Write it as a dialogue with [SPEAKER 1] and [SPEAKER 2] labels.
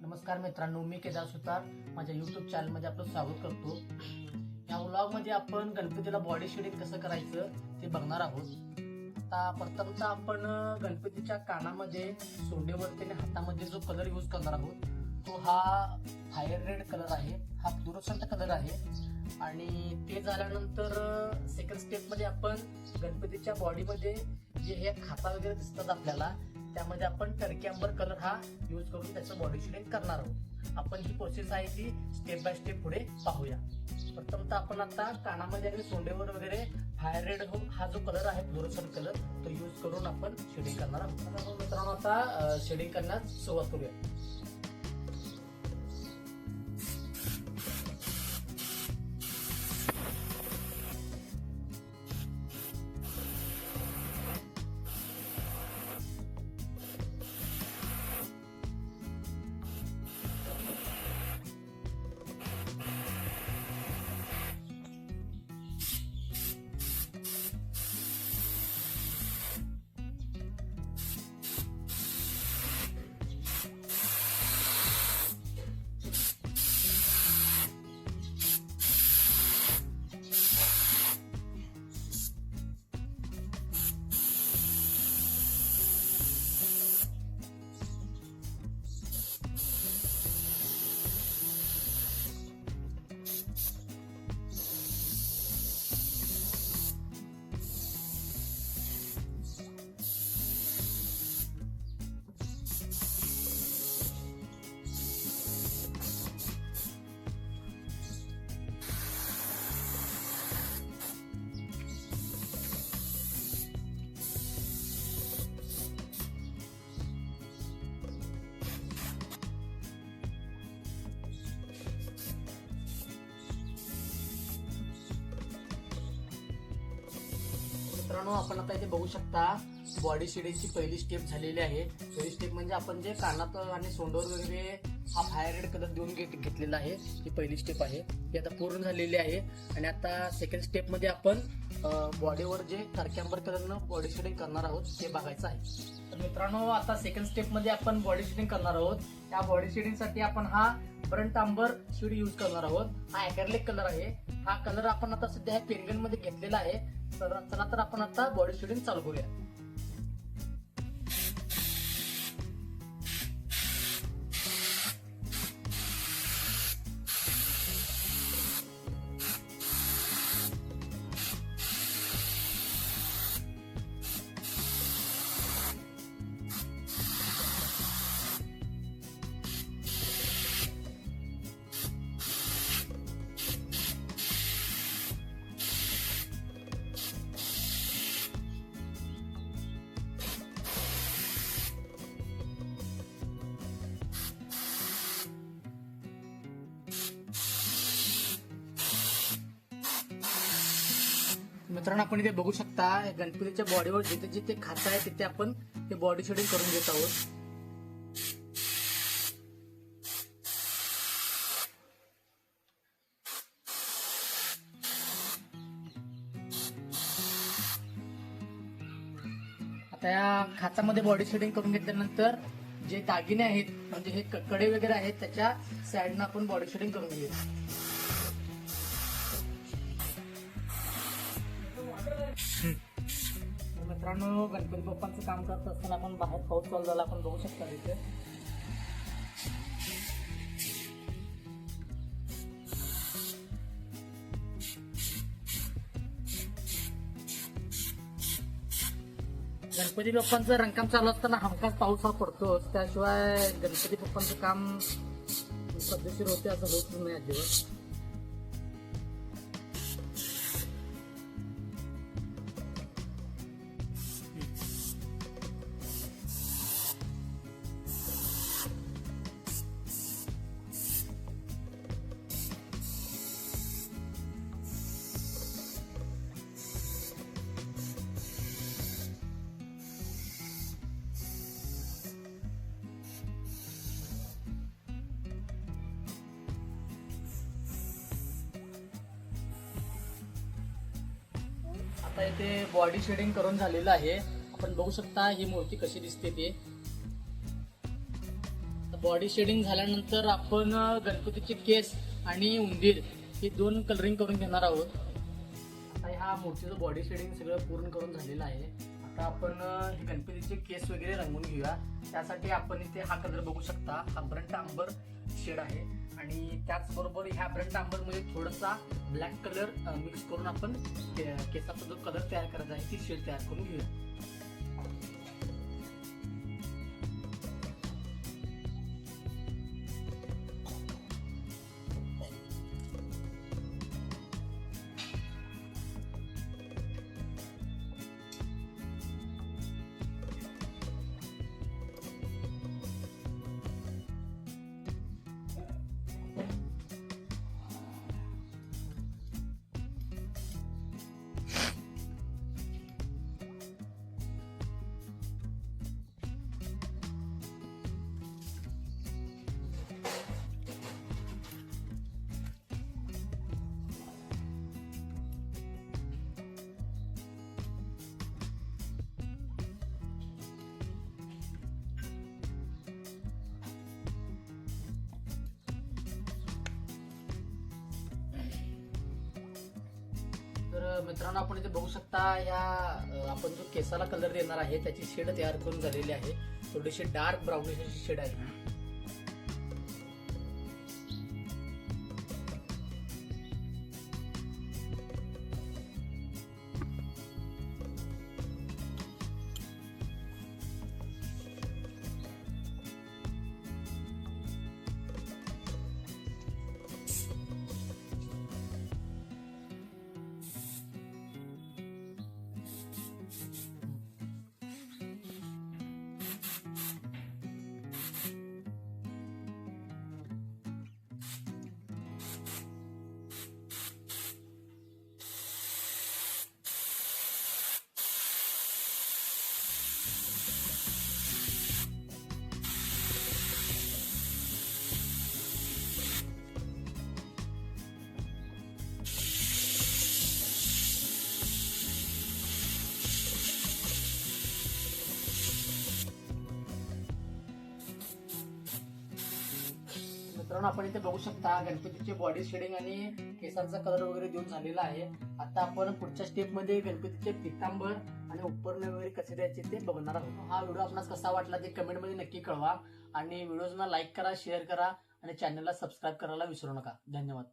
[SPEAKER 1] नमस्कार मित्रांनो मी केदार सुतार. माझ्या युट्यूब चॅनलमध्ये आपलं स्वागत करतो. या व्लॉगमध्ये आपण गणपतीला बॉडी शेडिंग कसं करायचं ते बघणार आहोत. आता प्रथमतः आपण गणपतीच्या कानामध्ये सोंडेवरती आणि हातामध्ये जो कलर यूज करणार आहोत तो हा फायर रेड कलर आहे. हा फ्लोरोसंट कलर आहे. आणि ते झाल्यानंतर सेकंड स्टेपमध्ये आपण गणपतीच्या बॉडीमध्ये जे हे खाता वगैरे दिसतात आपल्याला त्यामध्ये आपण टर्की अंबर कलर हा यूज करून त्याचं बॉडी शेडिंग करणार आहोत. आपण ही प्रोसेस आहे ती स्टेप बाय स्टेप पुढे पाहूया. प्रथमतः आपण आता कानामध्ये आणि सोंडेवर वगैरे फायर रेड हो- हा जो कलर आहे फ्लोरोसन कलर तो यूज करून आपण शेडिंग करणार आहोत. मित्रांनो आता शेडिंग करण्यास सुरुवात करूया. मित्रांनो आपण आता इथे बघू शकता बॉडी शेडिंगची पहिली स्टेप झालेली आहे. पहिली स्टेप म्हणजे आपण जे कानात आणि सोंडवर वगैरे हा फायर रेड कलर देऊन घेत घेतलेला आहे ही पहिली स्टेप आहे. ती आता पूर्ण झालेली आहे. आणि आता सेकंड स्टेपमध्ये आपण बॉडीवर जे टर्क्यांबर कलरनं बॉडी शेडिंग करणार आहोत ते बघायचं आहे. तर मित्रांनो आता सेकंड स्टेपमध्ये आपण बॉडी शेडिंग करणार आहोत. या बॉडी शेडिंगसाठी आपण हा ब्रंट आंबर शेड यूज करणार आहोत. हा अॅकर्लिक कलर आहे. हा कलर आपण आता सध्या ह्या पेंगनमध्ये घेतलेला आहे. तर चला तर आपण आता बॉडी शेडिंग चालू करूया. मित्रांनो आपण इथे बघू शकता गणपतीच्या बॉडीवर जिथे जिथे खात आहे तिथे आपण ते बॉडी शेडिंग करून घेत आहोत. आता या खाचामध्ये बॉडी शेडिंग करून घेतल्यानंतर जे दागिने आहेत म्हणजे हे क- कडे वगैरे आहेत त्याच्या साईडनं आपण बॉडी शेडिंग करून घेऊ. मित्रांनो गणपती बाप्पांचं काम करत असताना आपण बाहेर पाऊस चालू झाला आपण बघू शकता तिथे. गणपती बाप्पांचं रंगकाम चालू असताना हमखास पाऊस हा पडतोच. त्याशिवाय गणपती बाप्पांचं काम पद्धतशीर होते असं होत नाही अजिबात. आता इथे बॉडी शेडिंग करून झालेलं आहे. आपण बघू शकता ही मूर्ती कशी दिसते ती. बॉडी शेडिंग झाल्यानंतर आपण गणपतीचे केस आणि उंदीर हे दोन कलरिंग करून घेणार आहोत. मूर्तीचं बॉडी शेडिंग सगळं पूर्ण करून झालेलं आहे. आता आपण गणपतीचे केस वगैरे रंगवून घेऊया. त्यासाठी आपण इथे हा कलर बघू शकता. हा ब्रंट आंबर शेड आहे. आणि त्याचबरोबर ह्या ब्रंट आंबरमध्ये थोडासा ब्लॅक कलर मिक्स करून आपण केसाचा जो कलर तयार करायचा आहे ती शेड तयार करून घेऊया. तर मित्रांनो आपण इथे बघू शकता या आपण जो केसाला कलर देणार आहे त्याची शेड तयार करून झालेली आहे. थोडीशी डार्क ब्राऊनिश अशी शेड आहे. मित्रांनो आपण इथे बघू शकता गणपतीचे बॉडी शेडिंग आणि केसांचा कलर वगैरे देऊन झालेला आहे. आता आपण पुढच्या स्टेपमध्ये गणपतीचे पितांबर आणि उपरणे वगैरे कसे द्यायचे ते बघणार आहोत. हा व्हिडिओ आपणास कसा वाटला ते कमेंटमध्ये नक्की कळवा. आणि व्हिडिओजना लाईक करा शेअर करा आणि चॅनलला सबस्क्राईब करायला विसरू नका. धन्यवाद.